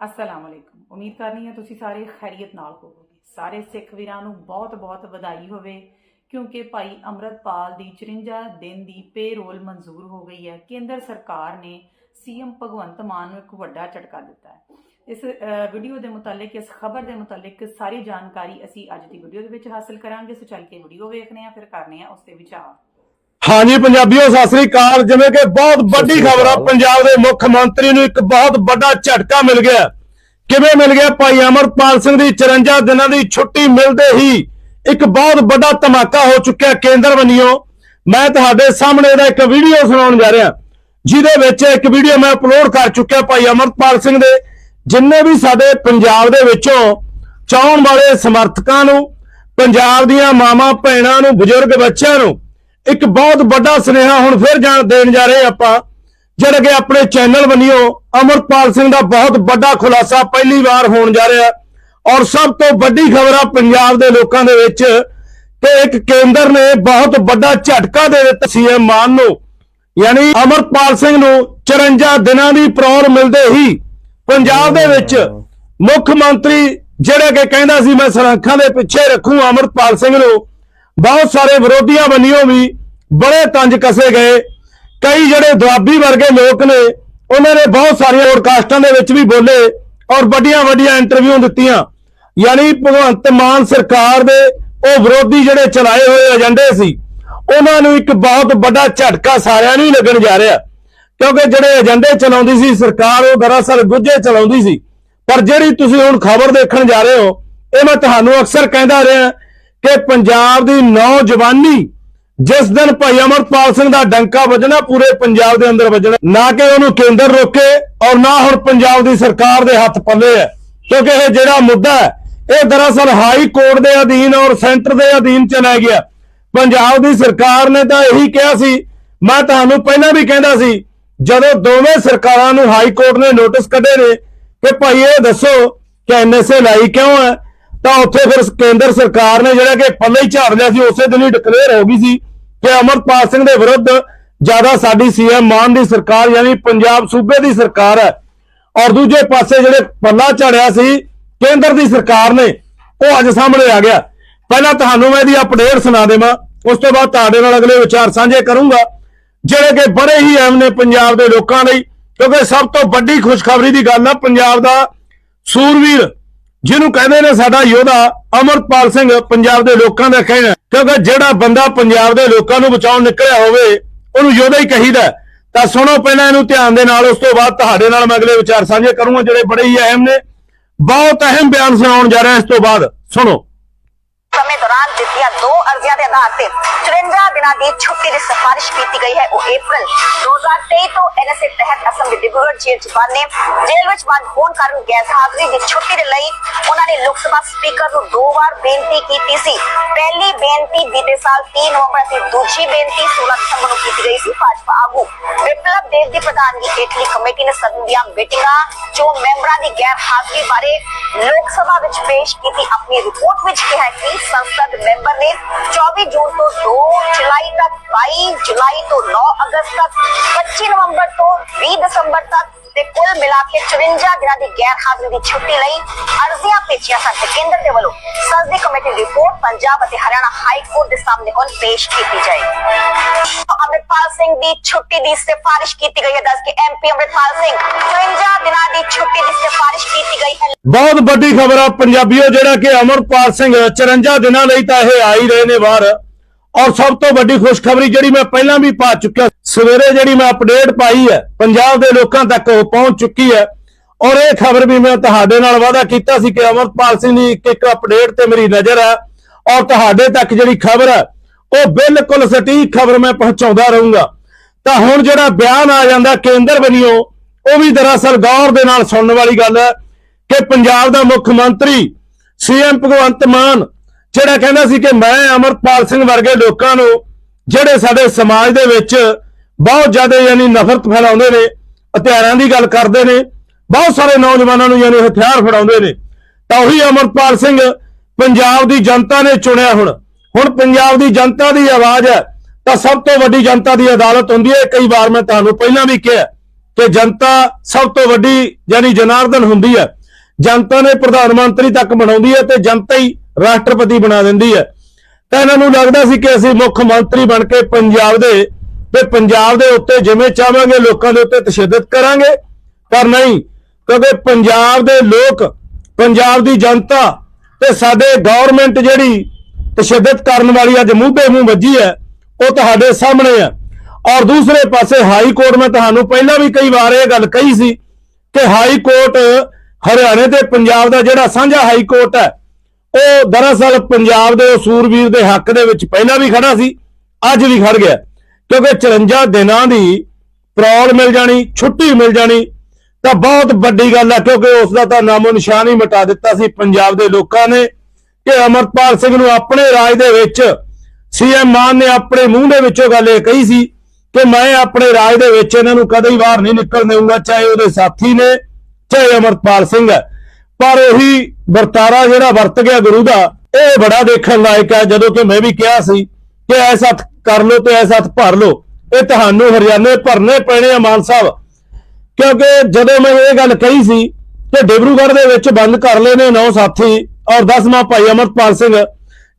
ਅਸਲਾਮ ਵਾਲੇਕੁਮ ਉਮੀਦ ਕਰਨੀ ਹੈ ਤੁਸੀਂ ਸਾਰੇ ਖੈਰੀਅਤ ਨਾਲ ਹੋਵੋਗੇ ਸਾਰੇ ਸਿੱਖ ਵੀਰਾਂ ਨੂੰ ਬਹੁਤ-ਬਹੁਤ ਵਧਾਈ ਹੋਵੇ ਕਿਉਂਕਿ ਭਾਈ ਅਮਰਤਪਾਲ ਦੀ 54 ਦਿਨ ਦੀ ਪੇਰੋਲ ਮਨਜ਼ੂਰ ਹੋ ਗਈ ਹੈ ਕੇਂਦਰ ਸਰਕਾਰ ਨੇ ਸੀਐਮ ਭਗਵੰਤ ਮਾਨ ਨੂੰ ਇੱਕ ਵੱਡਾ ਝਟਕਾ ਦਿੱਤਾ ਹੈ ਇਸ ਵੀਡੀਓ ਦੇ ਮੁਤਲਕ ਇਸ ਖਬਰ ਦੇ ਮੁਤਲਕ ਸਾਰੀ ਜਾਣਕਾਰੀ ਅਸੀਂ ਅੱਜ ਦੀ ਵੀਡੀਓ ਦੇ ਵਿੱਚ ਹਾਸਲ ਕਰਾਂਗੇ ਸੋ ਚੱਲ ਕੇ ਵੀਡੀਓ ਵੇਖਦੇ ਹਾਂ ਫਿਰ ਕਰਨੇ ਆ ਉਸ ਤੇ ਵਿਚਾਰ ਹਾਂਜੀ ਪੰਜਾਬੀਓ ਸਤਿ ਸ੍ਰੀ ਅਕਾਲ। ਜਿਵੇਂ ਕਿ ਬਹੁਤ ਵੱਡੀ ਖਬਰ ਆ ਪੰਜਾਬ ਦੇ ਮੁੱਖ ਮੰਤਰੀ ਨੂੰ ਇੱਕ ਬਹੁਤ ਵੱਡਾ ਝਟਕਾ ਮਿਲ ਗਿਆ। ਕਿਵੇਂ ਮਿਲ ਗਿਆ? ਭਾਈ ਅਮਰਪਾਲ ਸਿੰਘ ਦੀ 54 ਦਿਨਾਂ ਦੀ ਛੁੱਟੀ ਮਿਲਦੇ ਹੀ ਇੱਕ ਬਹੁਤ ਵੱਡਾ ਧਮਾਕਾ ਹੋ ਚੁੱਕਿਆ ਕੇਂਦਰ ਵੱਲੋਂ। ਮੈਂ ਤੁਹਾਡੇ ਸਾਹਮਣੇ ਇਹਦਾ ਇੱਕ ਵੀਡੀਓ ਸੁਣਾਉਣ ਜਾ ਰਿਹਾ। ਜਿਹਦੇ ਵਿੱਚ ਇੱਕ ਵੀਡੀਓ ਮੈਂ ਅਪਲੋਡ ਕਰ ਚੁੱਕਿਆ ਭਾਈ ਅਮਰਪਾਲ ਸਿੰਘ ਦੇ। ਜਿੰਨੇ ਵੀ ਸਾਡੇ ਪੰਜਾਬ ਦੇ ਵਿੱਚੋਂ ਚਾਹਣ ਵਾਲੇ ਸਮਰਥਕਾਂ ਨੂੰ ਪੰਜਾਬ ਦੀਆਂ ਮਾਵਾਂ ਭੈਣਾਂ ਨੂੰ ਬਜ਼ੁਰਗ ਬੱਚਿਆਂ ਨੂੰ ਇੱਕ ਬਹੁਤ ਵੱਡਾ ਸੁਨੇਹਾ ਹੁਣ ਫਿਰ ਜਾਣ ਦੇਣ ਜਾ ਰਹੇ ਆਪਾਂ, ਜਿਹੜਾ ਕਿ ਆਪਣੇ ਚੈਨਲ ਵੱਲੋਂ ਅਮਰਪਾਲ ਸਿੰਘ ਦਾ ਬਹੁਤ ਵੱਡਾ ਖੁਲਾਸਾ ਪਹਿਲੀ ਵਾਰ ਹੋਣ ਜਾ ਰਿਹਾ। ਔਰ ਸਭ ਤੋਂ ਵੱਡੀ ਖਬਰ ਆ ਪੰਜਾਬ ਦੇ ਲੋਕਾਂ ਦੇ ਵਿੱਚ ਕਿ ਇੱਕ ਕੇਂਦਰ ਨੇ ਬਹੁਤ ਵੱਡਾ ਝਟਕਾ ਦੇ ਦਿੱਤਾ ਸੀਐਮ ਮਾਨ ਨੂੰ। ਯਾਨੀ ਅਮਰਪਾਲ ਸਿੰਘ ਨੂੰ 54 ਦਿਨਾਂ ਦੀ ਪ੍ਰੌਰ ਮਿਲਦੇ ਹੀ ਪੰਜਾਬ ਦੇ ਵਿੱਚ ਮੁੱਖ ਮੰਤਰੀ ਜਿਹੜਾ ਕਿ ਕਹਿੰਦਾ ਸੀ, ਮੈਂ ਸਰਾਖਾਂ ਦੇ ਪਿੱਛੇ ਰੱਖੂ ਅਮਰਪਾਲ ਸਿੰਘ ਨੂੰ ਬਹੁਤ ਸਾਰੇ ਵਿਰੋਧੀਆਂ ਵੱਲੋਂ ਵੀ ਬੜੇ ਤੰਜ ਕਸੇ ਗਏ। ਕਈ ਜਿਹੜੇ ਦੁਆਬੀ ਵਰਗੇ ਲੋਕ ਨੇ, ਉਹਨਾਂ ਨੇ ਬਹੁਤ ਸਾਰੀਆਂ ਪੋਡਕਾਸਟਾਂ ਦੇ ਵਿੱਚ ਵੀ ਬੋਲੇ ਔਰ ਵੱਡੀਆਂ ਵੱਡੀਆਂ ਇੰਟਰਵਿਊ ਦਿੱਤੀਆਂ। ਯਾਨੀ ਭਗਵੰਤ ਮਾਨ ਸਰਕਾਰ ਦੇ ਉਹ ਵਿਰੋਧੀ ਜਿਹੜੇ ਚਲਾਏ ਹੋਏ ਏਜੰਡੇ ਸੀ, ਉਹਨਾਂ ਨੂੰ ਇੱਕ ਬਹੁਤ ਵੱਡਾ ਝਟਕਾ ਸਾਰਿਆਂ ਨੂੰ ਲੱਗਣ ਜਾ ਰਿਹਾ। ਕਿਉਂਕਿ ਜਿਹੜੇ ਏਜੰਡੇ ਚਲਾਉਂਦੀ ਸੀ, ਸਰਕਾਰ ਉਹ ਦਰਅਸਲ ਗੁੱਝੇ ਚਲਾਉਂਦੀ ਸੀ। ਪਰ ਜਿਹੜੀ ਤੁਸੀਂ ਹੁਣ ਖਬਰ ਦੇਖਣ ਜਾ ਰਹੇ ਹੋ, ਇਹ ਮੈਂ ਤੁਹਾਨੂੰ ਅਕਸਰ ਕਹਿੰਦਾ ਰਿਹਾ ਕਿ ਪੰਜਾਬ ਦੀ ਨੌਜਵਾਨੀ, ਜਿਸ ਦਿਨ ਭਾਈ ਅਮਰਪਾਲ ਸਿੰਘ ਦਾ ਡੰਕਾ ਵੱਜਣਾ, ਪੂਰੇ ਪੰਜਾਬ ਦੇ ਅੰਦਰ ਵੱਜਣਾ, ਨਾ ਕਿ ਉਹਨੂੰ ਕੇਂਦਰ ਰੋਕੇ ਔਰ ਨਾ ਹੁਣ ਪੰਜਾਬ ਦੀ ਸਰਕਾਰ ਦੇ ਹੱਥ ਪੱਲੇ ਹੈ। ਕਿਉਂਕਿ ਇਹ ਜਿਹੜਾ ਮੁੱਦਾ ਹੈ, ਇਹ ਦਰਅਸਲ ਹਾਈ ਕੋਰਟ ਦੇ ਅਧੀਨ ਔਰ ਸੈਂਟਰ ਦੇ ਅਧੀਨ ਚਲਾ ਗਿਆ। ਪੰਜਾਬ ਦੀ ਸਰਕਾਰ ਨੇ ਤਾਂ ਇਹੀ ਕਿਹਾ ਸੀ, ਮੈਂ ਤੁਹਾਨੂੰ ਪਹਿਲਾਂ ਵੀ ਕਹਿੰਦਾ ਸੀ, ਜਦੋਂ ਦੋਵੇਂ ਸਰਕਾਰਾਂ ਨੂੰ ਹਾਈ ਕੋਰਟ ਨੇ ਨੋਟਿਸ ਕੱਢੇ ਨੇ, ਕਿ ਭਾਈ ਇਹ ਦੱਸੋ ਕਿ ਐਨਐਸਏ ਲਾਈ ਕਿਉਂ ਹੈ? ਤਾਂ ਉੱਥੇ ਫਿਰ ਕੇਂਦਰ ਸਰਕਾਰ ਨੇ ਜਿਹੜਾ ਕਿ ਪੱਲੇ ਹੀ ਝਾੜ ਲਿਆ ਸੀ, ਉਸੇ ਦਿਨ ਹੀ ਡਿਕਲੇਅਰ ਹੋ ਗਈ ਸੀ ਕਿ ਅਮਰਪਾਲ ਸਿੰਘ ਦੇ ਵਿਰੁੱਧ ਜ਼ਿਆਦਾ ਸਾਡੀ ਸੀਐਮ ਮਾਨ ਦੀ ਸਰਕਾਰ ਯਾਨੀ ਪੰਜਾਬ ਸੂਬੇ ਦੀ ਸਰਕਾਰ ਹੈ। ਔਰ ਦੂਜੇ ਪਾਸੇ ਜਿਹੜੇ ਪੱਲਾ ਝਾੜਿਆ ਸੀ, ਕੇਂਦਰ ਦੀ ਸਰਕਾਰ ਨੇ, ਉਹ ਅੱਜ ਸਾਹਮਣੇ ਆ ਗਿਆ। ਪਹਿਲਾਂ ਤੁਹਾਨੂੰ ਮੈਂ ਇਹਦੀ ਅਪਡੇਟ ਸੁਣਾ ਦੇਵਾਂ, ਉਸ ਤੋਂ ਬਾਅਦ ਤੁਹਾਡੇ ਨਾਲ ਅਗਲੇ ਵਿਚਾਰ ਸਾਂਝੇ ਕਰੂੰਗਾ। ਜਿਹੜੇ ਕਿ ਬੜੇ ਹੀ ਅਹਿਮ ਨੇ ਪੰਜਾਬ ਦੇ ਲੋਕਾਂ ਲਈ, ਕਿਉਂਕਿ ਸਭ ਤੋਂ ਵੱਡੀ ਖੁਸ਼ਖਬਰੀ ਦੀ ਗੱਲ ਆ, ਪੰਜਾਬ ਦਾ ਸੂਰਵੀਰ ਜਿਹਨੂੰ ਕਹਿੰਦੇ ਨੇ ਸਾਡਾ ਯੋਧਾ ਅਮਰਪਾਲ ਸਿੰਘ ਪੰਜਾਬ ਦੇ ਲੋਕਾਂ ਦਾ ਕਹਿਣਾ ਕਿਉਂਕਿ ਜਿਹੜਾ ਬੰਦਾ ਪੰਜਾਬ ਦੇ ਲੋਕਾਂ ਨੂੰ ਬਚਾਉਣ ਨਿਕਲਿਆ ਹੋਵੇ, ਉਹਨੂੰ ਯੋਧਾ ਹੀ ਕਹੀਦਾ ਤਾਂ ਸੁਣੋ ਪਹਿਲਾਂ ਇਹਨੂੰ ਧਿਆਨ ਦੇ ਨਾਲ, ਉਸ ਤੋਂ ਬਾਅਦ ਤੁਹਾਡੇ ਨਾਲ ਮੈਂ ਅਗਲੇ ਵਿਚਾਰ ਸਾਂਝੇ ਕਰੂੰਗਾ, ਜਿਹੜੇ ਬੜੇ ਹੀ ਅਹਿਮ ਨੇ। ਬਹੁਤ ਅਹਿਮ ਬਿਆਨ ਸੁਣਾਉਣ ਜਾ ਰਿਹਾ ਇਸ ਤੋਂ ਬਾਅਦ। ਸੁਣੋ। ਸਮੇਂ ਦੌਰਾਨ ਦਿੱਤੀਆਂ ਦੋ ਅਰਜ਼ੀਆਂ ਦੇ ਆਧਾਰ ਤੇ 54 ਦਿਨਾਂ ਦੀ ਛੁੱਟੀ ਦੀ ਸਿਫਾਰਿਸ਼ ਕੀਤੀ ਗਈ ਹੈ ਉਹ April 2023 ਤੋਂ ਐਨਐਸਏ ਤਹਿਤ ਅਸਮ ਦੇ ਡਿਬਰੂਗੜ੍ਹ ਜੇਲ੍ਹ ਚ ਬੰਦ ਨੇ ਜੇਲ੍ਹ ਵਿੱਚ ਬੰਦ ਹੋਣ ਕਾਰਨ ਗੈਰ ਹਾਜ਼ਰੀ ਦੀ ਛੁੱਟੀ ਦੇ ਲਈ ਉਹਨਾਂ ਨੇ ਲੋਕ ਸਭਾ ਸਪੀਕਰ ਨੂੰ ਦੋ ਵਾਰ ਬੇਨਤੀ ਕੀਤੀ ਸੀ ਪਹਿਲੀ ਬੇਨਤੀ ਬੀਤੇ ਸਾਲ 3 ਨਵੰਬਰ ਅਤੇ ਦੂਜੀ ਬੇਨਤੀ 16 ਦਸੰਬਰ ਨੂੰ ਕੀਤੀ ਗਈ ਸੀ ਭਾਜਪਾ ਆਗੂ ਵਿਪਲਬ ਦੇਵ ਦੀ ਪ੍ਰਧਾਨਗੀ ਹੇਠਲੀ ਕਮੇਟੀ ਨੇ ਸਦਨ ਦੀਆਂ ਮੀਟਿੰਗਾਂ ਜੋ ਮੈਂਬਰਾਂ ਦੀ ਗੈਰ ਹਾਜ਼ਰੀ ਬਾਰੇ ਲੋਕ ਸਭਾ ਵਿੱਚ ਪੇਸ਼ ਕੀਤੀ ਆਪਣੀ ਰਿਪੋਰਟ ਵਿੱਚ ਕਿਹਾ ਕਿ ਸੰਸਦ ਮੈਂਬਰ ਨੇ 24 ਜੂਨ ਤੋਂ 2 ਜੁਲਾਈ ਤੱਕ 22 ਜੁਲਾਈ ਤੋਂ 9 ਅਗਸਤ ਤੱਕ 25 ਨਵੰਬਰ ਤੋਂ 20 ਦਸੰਬਰ ਤੱਕ ਤੇ ਕੁੱਲ ਮਿਲਾ ਕੇ 54 ਦਿਨਾਂ ਦੀ ਗੈਰ ਹਾਜ਼ਰੀ ਦੀ ਛੁੱਟੀ ਲਈ ਅਰਜ਼ੀਆਂ ਭੇਜੀਆਂ ਸਨ ਤੇ ਕੇਂਦਰ ਦੇ ਵੱਲੋਂ ਸੰਸਦੀ ਕਮੇਟੀ ਰਿਪੋਰਟ ਪੰਜਾਬ ਅਤੇ ਹਰਿਆਣਾ ਹਾਈ ਕੋਰਟ ਦੇ ਸਾਹਮਣੇ ਹੁਣ ਪੇਸ਼ ਕੀਤੀ ਜਾਏਗੀ। ਅਮਰਿਤਪਾਲ ਸਿੰਘ ਦੀ ਛੁੱਟੀ ਦੀ ਸਿਫਾਰਿਸ਼ ਕੀਤੀ ਗਈ ਹੈ। ਦੱਸ ਕੇ ਐਮਪੀ ਅਮਰਿਤਪਾਲ ਸਿੰਘ 54 ਦਿਨਾਂ ਦੀ ਛੁੱਟੀ ਦੀ ਸਿਫਾਰਿਸ਼ ਕੀਤੀ ਗਈ ਹੈ। ਬਹੁਤ ਵੱਡੀ ਖਬਰ ਆ ਪੰਜਾਬੀਓ, ਜਿਹੜਾ ਕਿ ਅਮਰਪਾਲ ਸਿੰਘ 54 ਦਿਨਾਂ ਲਈ ਤਾਂ ਇਹ ਆ ਹੀ ਰਹੇ ਨੇ ਬਾਹਰ। ਔਰ ਸਭ ਤੋਂ ਵੱਡੀ ਖੁਸ਼ਖਬਰੀ ਜਿਹੜੀ ਮੈਂ ਪਹਿਲਾਂ ਵੀ ਪਾ ਚੁੱਕਿਆ, ਸਵੇਰੇ ਜਿਹੜੀ ਮੈਂ ਅਪਡੇਟ ਪਾਈ ਹੈ, ਪੰਜਾਬ ਦੇ ਲੋਕਾਂ ਤੱਕ ਉਹ ਪਹੁੰਚ ਚੁੱਕੀ ਹੈ। ਔਰ ਇਹ ਖਬਰ ਵੀ ਮੈਂ ਤੁਹਾਡੇ ਨਾਲ ਵਾਅਦਾ ਕੀਤਾ ਸੀ ਕਿ ਅਮਰਪਾਲ ਸਿੰਘ ਦੀ ਇੱਕ ਇੱਕ ਅਪਡੇਟ ਤੇ ਮੇਰੀ ਨਜ਼ਰ ਹੈ। ਔਰ ਤੁਹਾਡੇ ਤੱਕ ਜਿਹੜੀ ਖਬਰ ਹੈ ਉਹ ਬਿਲਕੁਲ ਸਟੀਕ ਖਬਰ ਮੈਂ ਪਹੁੰਚਾਉਂਦਾ ਰਹੂੰਗਾ। ਤਾਂ ਹੁਣ ਜਿਹੜਾ ਬਿਆਨ ਆ ਜਾਂਦਾ ਕੇਂਦਰ ਵੱਲੋਂ, ਉਹ ਵੀ ਦਰਅਸਲ ਗੌਰ ਦੇ ਨਾਲ ਸੁਣਨ ਵਾਲੀ ਗੱਲ ਹੈ ਕਿ ਪੰਜਾਬ ਦਾ ਮੁੱਖ ਮੰਤਰੀ ਸੀਐਮ ਭਗਵੰਤ ਮਾਨ, ਜਿਹੜਾ ਕਹਿੰਦਾ ਸੀ ਕਿ ਮੈਂ ਅਮਰਪਾਲ ਸਿੰਘ ਵਰਗੇ ਲੋਕਾਂ ਨੂੰ, ਜਿਹੜੇ ਸਾਡੇ ਸਮਾਜ ਦੇ ਵਿੱਚ ਬਹੁਤ ਜ਼ਿਆਦਾ ਯਾਨੀ ਨਫ਼ਰਤ ਫੈਲਾਉਂਦੇ ਨੇ, ਹਥਿਆਰਾਂ ਦੀ ਗੱਲ ਕਰਦੇ ਨੇ, ਬਹੁਤ ਸਾਰੇ ਨੌਜਵਾਨਾਂ ਨੂੰ ਯਾਨੀ ਹਥਿਆਰ ਫੜਾਉਂਦੇ ਨੇ, ਤਾਂ ਉਹੀ ਅਮਰਪਾਲ ਸਿੰਘ ਪੰਜਾਬ ਦੀ ਜਨਤਾ ਨੇ ਚੁਣਿਆ ਹੁਣ। ਹੁਣ ਪੰਜਾਬ ਦੀ ਜਨਤਾ ਦੀ ਆਵਾਜ਼ ਹੈ, ਤਾਂ ਸਭ ਤੋਂ ਵੱਡੀ ਜਨਤਾ ਦੀ ਅਦਾਲਤ ਹੁੰਦੀ ਹੈ। ਕਈ ਵਾਰ ਮੈਂ ਤੁਹਾਨੂੰ ਪਹਿਲਾਂ ਵੀ ਕਿਹਾ ਕਿ ਜਨਤਾ ਸਭ ਤੋਂ ਵੱਡੀ ਯਾਨੀ ਜਨਾਰਦਨ ਹੁੰਦੀ ਹੈ। ਜਨਤਾ ਨੇ ਪ੍ਰਧਾਨ ਮੰਤਰੀ ਤੱਕ ਬਣਾਉਂਦੀ ਹੈ ਤੇ ਜਨਤਾ ਹੀ ਰਾਸ਼ਟਰਪਤੀ ਬਣਾ ਦਿੰਦੀ ਹੈ। ਤਾਂ ਇਹਨਾਂ ਨੂੰ ਲੱਗਦਾ ਸੀ ਕਿ ਅਸੀਂ ਮੁੱਖ ਮੰਤਰੀ ਬਣ ਕੇ ਪੰਜਾਬ ਦੇ ਤੇ ਪੰਜਾਬ ਦੇ ਉੱਤੇ ਜਿਵੇਂ ਚਾਹਾਂਗੇ, ਲੋਕਾਂ ਦੇ ਉੱਤੇ ਤਸ਼ੱਦਦ ਕਰਾਂਗੇ। ਪਰ ਨਹੀਂ, ਕਿਉਂਕਿ ਪੰਜਾਬ ਦੇ ਲੋਕ, ਪੰਜਾਬ ਦੀ ਜਨਤਾ ਤੇ ਸਾਡੇ ਗਵਰਨਮੈਂਟ ਜਿਹੜੀ ਤਸ਼ੱਦਦ ਕਰਨ ਵਾਲੀ ਅੱਜ ਮੂੰਹ ਮੂੰਹ ਵੱਜੀ ਹੈ, ਉਹ ਤੁਹਾਡੇ ਸਾਹਮਣੇ ਹੈ। ਔਰ ਦੂਸਰੇ ਪਾਸੇ ਹਾਈ ਕੋਰਟ, ਮੈਂ ਤੁਹਾਨੂੰ ਪਹਿਲਾਂ ਵੀ ਕਈ ਵਾਰ ਇਹ ਗੱਲ ਕਹੀ ਸੀ ਕਿ ਹਾਈ ਕੋਰਟ ਹਰਿਆਣੇ ਤੇ ਪੰਜਾਬ ਦਾ ਜਿਹੜਾ ਸਾਂਝਾ ਹਾਈ ਕੋਰਟ ਹੈ, ਉਹ ਦਰਅਸਲ ਪੰਜਾਬ ਦੇ ਸੂਰਵੀਰ ਦੇ ਹੱਕ ਦੇ ਵਿੱਚ ਪਹਿਲਾਂ ਵੀ ਖੜਾ ਸੀ, ਅੱਜ ਵੀ ਖੜ ਗਿਆ। ਕਿਉਂਕਿ 54 ਦਿਨਾਂ ਦੀ ਪ੍ਰੌਲ ਮਿਲ ਜਾਣੀ, ਛੁੱਟੀ ਮਿਲ ਜਾਣੀ, ਤਾਂ ਬਹੁਤ ਵੱਡੀ ਗੱਲ ਹੈ, ਕਿਉਂਕਿ ਉਸ ਦਾ ਤਾਂ ਨਾਮੋ ਨਿਸ਼ਾਨ ਹੀ ਮਿਟਾ ਦਿੱਤਾ ਸੀ ਪੰਜਾਬ ਦੇ ਲੋਕਾਂ ਨੇ। ਕਿ ਅਮਰਪਾਲ ਸਿੰਘ ਨੂੰ ਆਪਣੇ ਰਾਜ ਦੇ ਵਿੱਚ ਸੀਐਮ ਮਾਨ ਨੇ ਆਪਣੇ ਮੂੰਹ ਦੇ ਵਿੱਚੋਂ ਗੱਲ ਇਹ ਕਹੀ ਸੀ ਕਿ ਮੈਂ ਆਪਣੇ ਰਾਜ ਦੇ ਵਿੱਚ ਇਹਨਾਂ ਨੂੰ ਕਦੇ ਬਾਹਰ ਨਹੀਂ ਨਿਕਲਣ ਦੇਵਾਂਗਾ ਚਾਹੇ ਉਹਦੇ ਸਾਥੀ ਨੇ, ਚਾਹੇ ਅਮਰਪਾਲ ਸਿੰਘ ਹੈ। ਪਰ ਉਹੀ ਵਰਤਾਰਾ ਜਿਹੜਾ ਵਰਤ ਗਿਆ ਗੁਰੂ ਦਾ, ਇਹ ਬੜਾ ਦੇਖਣ ਲਾਇਕ ਹੈ, ਜਦੋਂ ਕਿ ਮੈਂ ਵੀ ਕਿਹਾ ਸੀ ਕਿ ਐਸਾ ਹੱਥ ਕਰ ਲੋ ਤੇ ਐਸਾ ਹੱਥ ਭਰ ਲੋ ਇਹ ਤੁਹਾਨੂੰ ਹਰਿਆਣੇ ਭਰਨੇ ਪੈਣੇ ਆ ਮਾਨ ਸਾਹਿਬ। ਕਿਉਂਕਿ ਜਦੋਂ ਮੈਂ ਇਹ ਗੱਲ ਕਹੀ ਸੀ ਕਿ ਡਿਬਰੂਗੜ੍ਹ ਦੇ ਵਿੱਚ ਬੰਦ ਕਰ ਲਏ ਨੇ ਨੌ ਸਾਥੀ ਔਰ 10ਵਾਂ ਭਾਈ ਅਮਰਪਾਲ ਸਿੰਘ,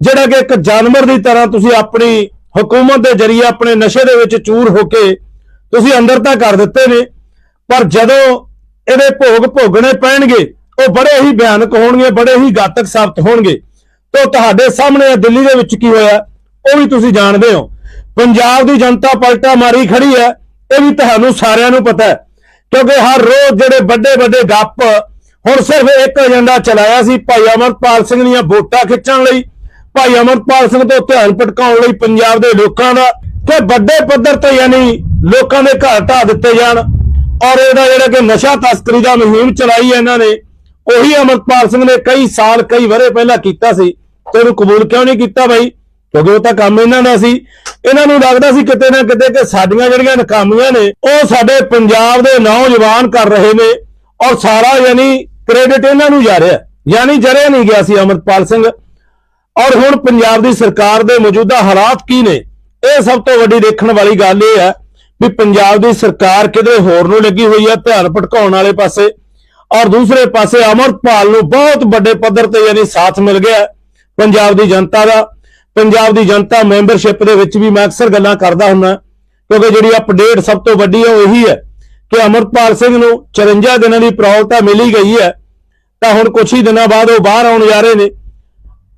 ਜਿਹੜਾ ਕਿ ਇੱਕ ਜਾਨਵਰ ਦੀ ਤਰ੍ਹਾਂ ਤੁਸੀਂ ਆਪਣੀ ਹਕੂਮਤ ਦੇ ਜ਼ਰੀਏ ਆਪਣੇ ਨਸ਼ੇ ਦੇ ਵਿੱਚ ਚੂਰ ਹੋ ਕੇ ਤੁਸੀਂ ਅੰਦਰ ਤਾਂ ਕਰ ਦਿੱਤੇ ਨੇ, ਪਰ ਜਦੋਂ ਇਹਦੇ ਭੋਗ ਭੋਗਣੇ ਪੈਣਗੇ, ਉਹ ਬੜੇ ਹੀ ਭਿਆਨਕ ਹੋਣਗੇ, ਬੜੇ ਹੀ ਘਾਤਕ ਸਾਬਤ ਹੋਣਗੇ। ਤੇ ਤੁਹਾਡੇ ਸਾਹਮਣੇ ਇਹ ਦਿੱਲੀ ਦੇ ਵਿੱਚ ਕੀ ਹੋਇਆ, ਉਹ ਵੀ ਤੁਸੀਂ ਜਾਣਦੇ ਹੋ। ਪੰਜਾਬ ਦੀ ਜਨਤਾ ਪਲਟਾ ਮਾਰੀ ਖੜੀ ਹੈ, ਇਹ ਵੀ ਤੁਹਾਨੂੰ ਸਾਰਿਆਂ ਨੂੰ ਪਤਾ ਹੈ। ਕਿਉਂਕਿ ਹਰ ਰੋਜ਼ ਜਿਹੜੇ ਵੱਡੇ ਵੱਡੇ ਗੱਪ ਹੁਣ ਸਿਰਫ ਇੱਕ ਏਜੰਡਾ ਚਲਾਇਆ ਸੀ ਭਾਈ ਅਮਰਪਾਲ ਸਿੰਘ ਦੀਆਂ ਵੋਟਾਂ ਖਿੱਚਣ ਲਈ। ਭਾਈ ਅਮਰਪਾਲ ਸਿੰਘ ਤੋਂ ਧਿਆਨ ਭਟਕਾਉਣ ਲਈ ਪੰਜਾਬ ਦੇ ਲੋਕਾਂ ਦਾ ਕਿ ਵੱਡੇ ਪੱਧਰ ਤੇ ਯਾਨੀ ਲੋਕਾਂ ਦੇ ਘਰ ਢਾ ਦਿੱਤੇ ਜਾਣ। ਔਰ ਇਹਦਾ ਜਿਹੜਾ ਕਿ ਨਸ਼ਾ ਤਸਕਰੀ ਦਾ ਮੁਹਿੰਮ ਚਲਾਈ ਇਹਨਾਂ ਨੇ, ਉਹੀ ਅਮਰਪਾਲ ਸਿੰਘ ਨੇ ਕਈ ਸਾਲ, ਕਈ ਵਰੇ ਪਹਿਲਾਂ ਕੀਤਾ ਸੀ ਤੇ ਉਹਨੂੰ ਕਬੂਲ ਕਿਉਂ ਨਹੀਂ ਕੀਤਾ ਬਾਈ? ਕਿਉਂਕਿ ਉਹ ਤਾਂ ਕੰਮ ਇਹਨਾਂ ਦਾ ਸੀ। ਇਹਨਾਂ ਨੂੰ ਲੱਗਦਾ ਸੀ ਕਿਤੇ ਨਾ ਕਿਤੇ ਕਿ ਸਾਡੀਆਂ ਜਿਹੜੀਆਂ ਨਕਾਮੀਆਂ ਨੇ, ਉਹ ਸਾਡੇ ਪੰਜਾਬ ਦੇ ਨੌਜਵਾਨ ਕਰ ਰਹੇ ਨੇ। ਔਰ ਸਾਰਾ ਯਾਨੀ ਕ੍ਰੈਡਿਟ ਇਹਨਾਂ ਨੂੰ ਜਾ ਰਿਹਾ। ਯਾਨੀ ਜਰਿਆ ਨਹੀਂ ਗਿਆ ਸੀ ਅਮਰਪਾਲ ਸਿੰਘ। ਔਰ ਹੁਣ ਪੰਜਾਬ ਦੀ ਸਰਕਾਰ ਦੇ ਮੌਜੂਦਾ ਹਾਲਾਤ ਕੀ ਨੇ? ਇਹ ਸਭ ਤੋਂ ਵੱਡੀ ਦੇਖਣ ਵਾਲੀ ਗੱਲ ਇਹ ਹੈ ਵੀ ਪੰਜਾਬ ਦੀ ਸਰਕਾਰ ਕਿਤੇ ਹੋਰ ਨੂੰ ਲੱਗੀ ਹੋਈ ਹੈ, ਧਿਆਨ ਭਟਕਾਉਣ ਵਾਲੇ ਪਾਸੇ। ਔਰ ਦੂਸਰੇ ਪਾਸੇ ਅਮਰਪਾਲ ਨੂੰ ਬਹੁਤ ਵੱਡੇ ਪੱਧਰ ਤੇ ਯਾਨੀ ਸਾਥ ਮਿਲ ਗਿਆ ਪੰਜਾਬ ਦੀ ਜਨਤਾ ਦਾ। ਪੰਜਾਬ ਦੀ ਜਨਤਾ ਮੈਂਬਰਸ਼ਿਪ ਦੇ ਵਿੱਚ ਵੀ ਮੈਂ ਅਕਸਰ ਗੱਲਾਂ ਕਰਦਾ ਹੁੰਦਾ, ਕਿਉਂਕਿ ਜਿਹੜੀ ਅਪਡੇਟ ਸਭ ਤੋਂ ਵੱਡੀ ਹੈ ਉਹ ਇਹੀ ਹੈ। ਕਿ ਅਮਰਪਾਲ ਸਿੰਘ ਨੂੰ 54 ਦਿਨਾਂ ਦੀ ਪ੍ਰੌਲਤਾ ਮਿਲੀ ਗਈ ਹੈ, ਤਾਂ ਹੁਣ ਕੁਝ ਹੀ ਦਿਨਾਂ ਬਾਅਦ ਉਹ ਬਾਹਰ ਆਉਣ ਜਾ ਰਹੇ ਨੇ।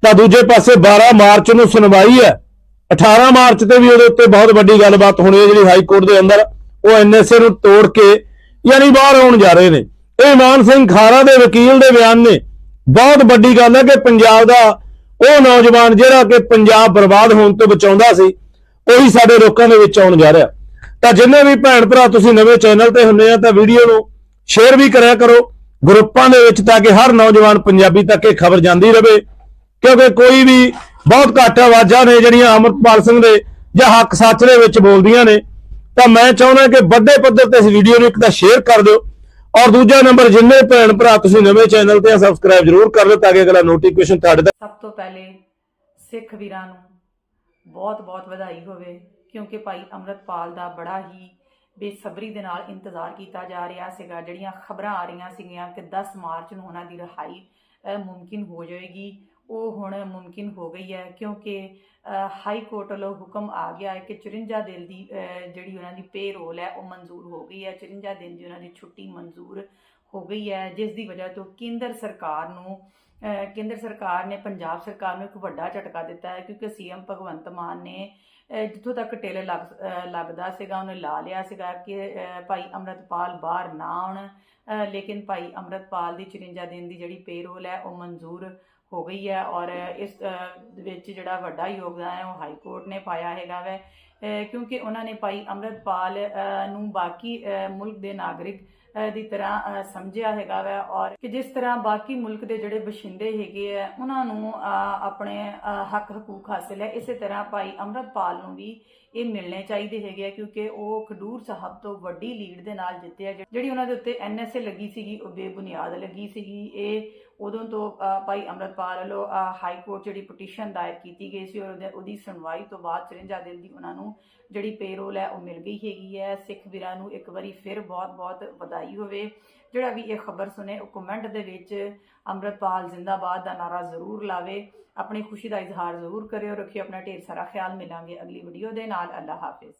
ਤਾਂ ਦੂਜੇ ਪਾਸੇ 12 ਮਾਰਚ ਨੂੰ ਸੁਣਵਾਈ ਹੈ। 18 ਮਾਰਚ ਤੇ ਵੀ ਉਹਦੇ ਉੱਤੇ ਬਹੁਤ ਵੱਡੀ ਗੱਲਬਾਤ ਹੋਣੀ ਹੈ ਜਿਹੜੀ ਹਾਈ ਕੋਰਟ ਦੇ ਅੰਦਰ ਉਹ ਐਨਐਸਏ ਨੂੰ ਤੋੜ ਕੇ ਯਾਨੀ ਬਾਹਰ ਆਉਣ ਜਾ ਰਹੇ ਨੇ। ਇਹ ਮਾਨ ਸਿੰਘ ਖਾਰਾ ਦੇ ਵਕੀਲ ਦੇ ਬਿਆਨ ਨੇ। ਬਹੁਤ ਵੱਡੀ ਗੱਲ ਹੈ ਕਿ ਪੰਜਾਬ ਦਾ ਉਹ ਨੌਜਵਾਨ ਜਿਹੜਾ ਕਿ ਪੰਜਾਬ ਬਰਬਾਦ ਹੋਣ ਤੋਂ ਬਚਾਉਂਦਾ ਸੀ, ਉਹੀ ਸਾਡੇ ਲੋਕਾਂ ਦੇ ਵਿੱਚ ਆਉਣ ਜਾ ਰਿਹਾ। ਤਾਂ ਜਿੰਨੇ ਵੀ ਭੈਣ ਭਰਾ ਤੁਸੀਂ ਨਵੇਂ ਚੈਨਲ ਤੇ ਹੁੰਨੇ ਆ ਤਾਂ ਵੀਡੀਓ ਨੂੰ ਸ਼ੇਅਰ ਵੀ ਕਰਿਆ ਕਰੋ। ਗਰੁੱਪਾਂ ਦੇ ਵਿੱਚ ਤਾਂ ਕਿ ਹਰ ਨੌਜਵਾਨ ਪੰਜਾਬੀ ਤੱਕ ਇਹ ਖਬਰ ਜਾਂਦੀ ਰਹੇ ਕਿਉਂਕਿ ਕੋਈ ਵੀ ਬਹੁਤ ਘੱਟ ਆਵਾਜ਼ਾਂ ਨੇ ਜਿਹੜੀਆਂ ਅਮਰਪਾਲ ਸਿੰਘ ਦੇ ਜਾਂ ਹੱਕ ਸੱਚ ਦੇ ਵਿੱਚ ਬੋਲਦੀਆਂ ਨੇ। ਤਾਂ ਮੈਂ ਚਾਹੁੰਦਾ ਕਿ ਵੱਡੇ ਪੱਧਰ ਤੇ ਇਸ ਵੀਡੀਓ ਨੂੰ ਇੱਕ ਤਾਂ ਸ਼ੇਅਰ ਕਰ ਦਿਓ ਔਰ ਦੂਜਾ ਨੰਬਰ ਜਿੰਨੇ ਭੈਣ ਭਰਾ ਤੁਸੀਂ ਨਵੇਂ ਚੈਨਲ ਤੇ ਸਬਸਕ੍ਰਾਈਬ ਜ਼ਰੂਰ ਕਰ ਲਿਓ ਤਾਂ ਕਿ ਅਗਲਾ ਨੋਟੀਫਿਕੇਸ਼ਨ ਤੁਹਾਡੇ ਤੱਕ ਸਭ ਤੋਂ ਪਹਿਲੇ ਸਿੱਖ ਵੀਰਾਂ ਨੂੰ ਬਹੁਤ-ਬਹੁਤ ਵਧਾਈ ਹੋਵੇ। ਕਿਉਂਕਿ ਭਾਈ ਅੰਮ੍ਰਿਤਪਾਲ ਦਾ ਬੜਾ ਹੀ ਬੇਸਬਰੀ ਦੇ ਨਾਲ ਇੰਤਜ਼ਾਰ ਕੀਤਾ ਜਾ ਰਿਹਾ ਸੀਗਾ। ਜਿਹੜੀਆਂ ਖਬਰਾਂ ਆ ਰਹੀਆਂ ਸੀਗੀਆਂ ਕਿ 10 ਮਾਰਚ ਨੂੰ ਉਹਨਾਂ ਦੀ ਰਿਹਾਈ ਮੁਮਕਿਨ ਹੋ ਜਾਏਗੀ। ਉਹ ਹੁਣ ਮੁਮਕਿਨ ਹੋ ਗਈ ਹੈ ਕਿਉਂਕਿ ਹਾਈ ਕੋਰਟ ਵੱਲੋਂ ਹੁਕਮ ਆ ਗਿਆ ਹੈ ਕਿ 54 ਦਿਨ ਦੀ ਜਿਹੜੀ ਉਹਨਾਂ ਦੀ ਪੇ ਰੋਲ ਹੈ ਉਹ ਮਨਜ਼ੂਰ ਹੋ ਗਈ ਹੈ। 54 ਦਿਨ ਦੀ ਉਹਨਾਂ ਦੀ ਛੁੱਟੀ ਮਨਜ਼ੂਰ ਹੋ ਗਈ ਹੈ, ਜਿਸ ਦੀ ਵਜ੍ਹਾ ਤੋਂ ਕੇਂਦਰ ਸਰਕਾਰ ਨੂੰ ਕੇਂਦਰ ਸਰਕਾਰ ਨੇ, ਪੰਜਾਬ ਸਰਕਾਰ ਨੂੰ ਇੱਕ ਵੱਡਾ ਝਟਕਾ ਦਿੱਤਾ ਹੈ ਕਿਉਂਕਿ ਸੀਐਮ ਭਗਵੰਤ ਮਾਨ ਨੇ ਜਿੱਥੋਂ ਤੱਕ ਟੇਲੇ ਲੱਗ ਅਹ ਲੱਗਦਾ ਸੀਗਾ, ਉਹਨੇ ਲਾ ਲਿਆ ਸੀਗਾ ਕਿ ਭਾਈ ਅੰਮ੍ਰਿਤਪਾਲ ਬਾਹਰ ਨਾ ਆਉਣ। ਲੇਕਿਨ ਭਾਈ ਅੰਮ੍ਰਿਤਪਾਲ ਦੀ 54 ਦਿਨ ਦੀ ਜਿਹੜੀ ਪੇਰੋਲ ਹੈ, ਉਹ ਮਨਜ਼ੂਰ ਹੋ ਗਈ ਹੈ ਔਰ ਇਸ ਵਿੱਚ ਜਿਹੜਾ ਵੱਡਾ ਯੋਗਦਾਨ ਹੈ, ਉਹ ਹਾਈ ਕੋਰਟ ਨੇ ਪਾਇਆ ਹੈਗਾ ਵੈ। ਕਿਉਂਕਿ ਉਹਨਾਂ ਨੇ ਭਾਈ ਅੰਮ੍ਰਿਤਪਾਲ ਨੂੰ ਬਾਕੀ ਮੁਲਕ ਦੇ ਨਾਗਰਿਕ ਦੀ ਤਰ੍ਹਾਂ ਸਮਝਿਆ ਹੈਗਾ ਵੈ ਔਰ ਕਿ ਜਿਸ ਤਰ੍ਹਾਂ ਬਾਕੀ ਮੁਲਕ ਦੇ ਜਿਹੜੇ ਬਸ਼ਿੰਦੇ ਹੈਗੇ ਆ ਉਹਨਾਂ ਨੂੰ ਅਹ, ਆਪਣੇ ਹੱਕ ਹਕੂਕ ਹਾਸਿਲ ਹੈ ਇਸੇ ਤਰ੍ਹਾਂ ਭਾਈ ਅੰਮ੍ਰਿਤਪਾਲ ਨੂੰ ਵੀ ਇਹ ਮਿਲਣੇ ਚਾਹੀਦੇ ਹੈਗੇ ਆ ਕਿਉਂਕਿ ਉਹ ਖਡੂਰ ਸਾਹਿਬ ਤੋਂ ਵੱਡੀ ਲੀਡ ਦੇ ਨਾਲ ਜਿੱਤਿਆ ਆ ਜਿਹੜੀ ਉਹਨਾਂ ਦੇ ਉੱਤੇ ਐਨਐਸਏ ਲੱਗੀ ਸੀਗੀ ਉਹ ਬੇਬੁਨਿਆਦ ਲੱਗੀ ਸੀਗੀ ਇਹ ਉਦੋਂ ਤੋਂ ਭਾਈ ਅੰਮ੍ਰਿਤਪਾਲ ਵੱਲੋਂ ਹਾਈ ਕੋਰਟ ਜਿਹੜੀ ਪਟੀਸ਼ਨ ਦਾਇਰ ਕੀਤੀ ਗਈ ਸੀ ਔਰ ਉਹਦੇ- ਉਹਦੀ ਸੁਣਵਾਈ ਤੋਂ ਬਾਅਦ 54 ਦਿਨ ਦੀ ਉਹਨਾਂ ਨੂੰ ਜਿਹੜੀ ਪੇਰੋਲ ਹੈ ਉਹ ਮਿਲ ਗਈ ਹੈਗੀ ਹੈ। ਸਿੱਖ ਵੀਰਾਂ ਨੂੰ ਇੱਕ ਵਾਰੀ ਫਿਰ ਬਹੁਤ-ਬਹੁਤ ਵਧਾਈ ਹੋਵੇ। ਜਿਹੜਾ ਵੀ ਇਹ ਖਬਰ ਸੁਣੇ, ਉਹ ਕਮੈਂਟ ਦੇ ਵਿੱਚ ਅੰਮ੍ਰਿਤਪਾਲ ਜ਼ਿੰਦਾਬਾਦ ਦਾ ਨਾਰਾ ਜ਼ਰੂਰ ਲਾਵੇ। ਆਪਣੀ ਖੁਸ਼ੀ ਦਾ ਇਜ਼ਹਾਰ ਜ਼ਰੂਰ ਕਰਿਓ। ਰੱਖਿਓ ਆਪਣਾ ਢੇਰ ਸਾਰਾ ਖਿਆਲ। ਮਿਲਾਂਗੇ ਅਗਲੀ ਵੀਡੀਓ ਦੇ ਨਾਲ। ਅੱਲਾ ਹਾਫਿਜ਼।